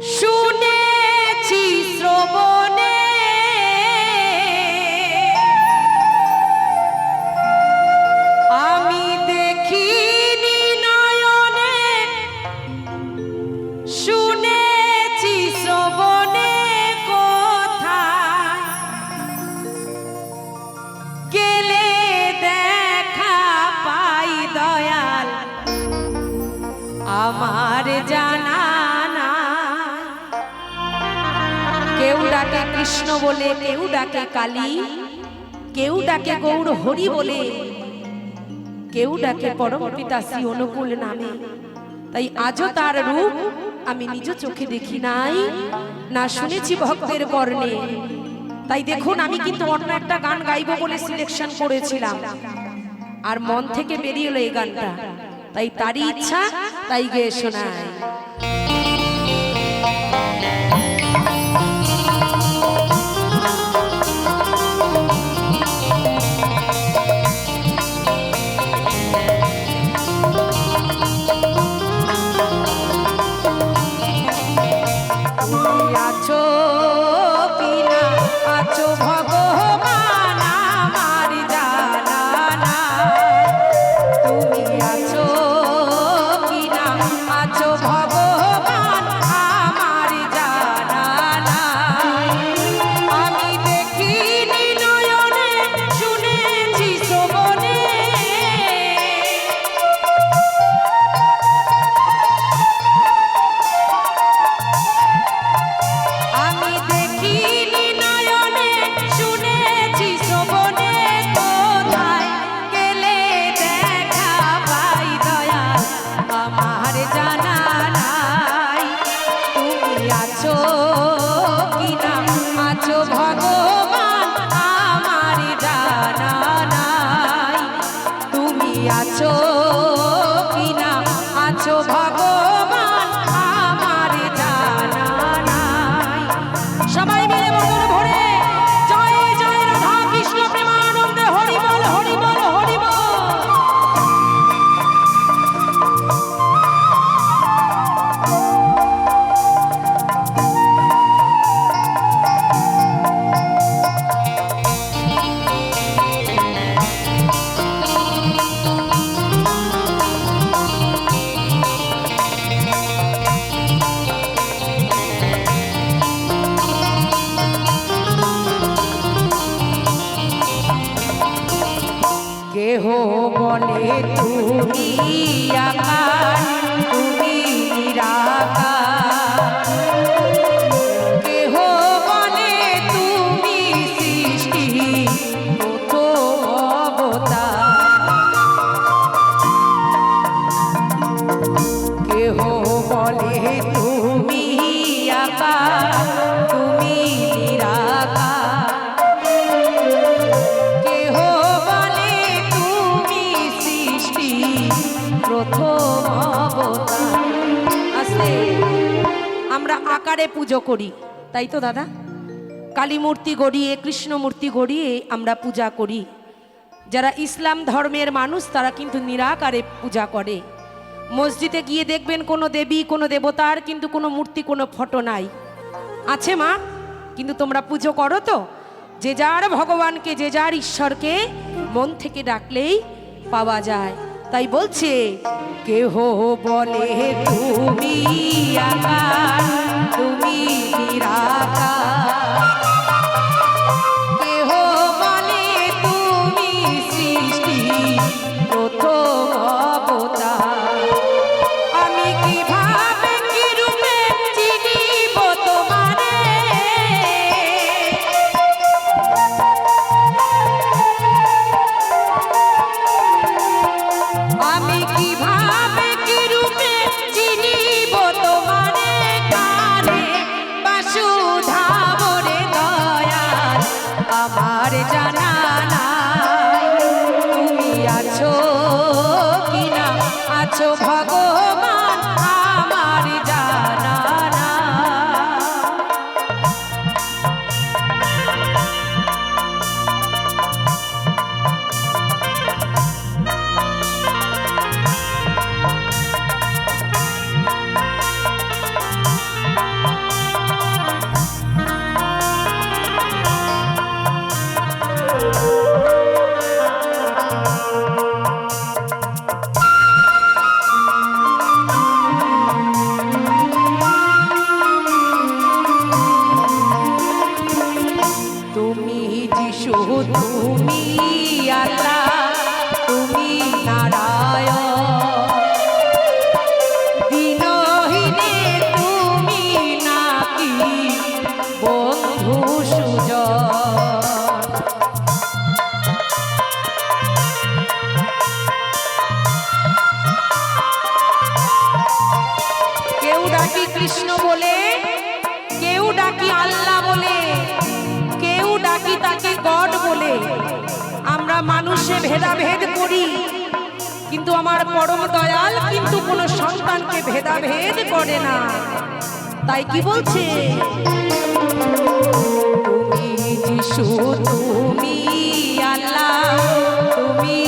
Shoot. কেউ ডাকে কৃষ্ণ বলে, কেউ ডাকে কালী, কেউ ডাকে গৌর হরি বলে, কেউ ডাকে পরম পিতা শ্রী অনুকূল নামে। তাই আজও তার রূপ আমি নিজ চোখে দেখি নাই, না শুনেছি ভক্তের কর্ণে। তাই দেখুন, আমি কিন্তু অন্য একটা গান গাইবো বলে সিলেকশন করেছিলাম। আর মন থেকে বেরিয়ে এলো এই গানটা। তাই তারই ইচ্ছা, তাই গেয়ে শোনায়। আছো আছো ভগবান কেহ বলে তুমি আকার প্রথম আসলে আমরা আকারে পুজো করি, তাই তো দাদা? কালী মূর্তি গড়িয়ে, কৃষ্ণ মূর্তি গড়িয়ে আমরা পূজা করি। যারা ইসলাম ধর্মের মানুষ, তারা কিন্তু নিরাকারে পূজা করে। মসজিদে গিয়ে দেখবেন কোনো দেবী, কোনো দেবতার কিন্তু কোনো মূর্তি, কোনো ফটো নাই। আছে মা, কিন্তু তোমরা পুজো করো তো। যে যার ভগবানকে, যে যার ঈশ্বরকে মন থেকে ডাকলেই পাওয়া যায়। তাই বলছে কেহ বলে তুমি আকার তুমি নিরাকার। আছো মানুষে ভেদাভেদ করি। কিন্তু আমার পরম দয়াল কিন্তু কোনো সন্তানকে ভেদাভেদ করে না। তাই কি বলছে? তুমি যিশু, তুমি আল্লাহ, তুমি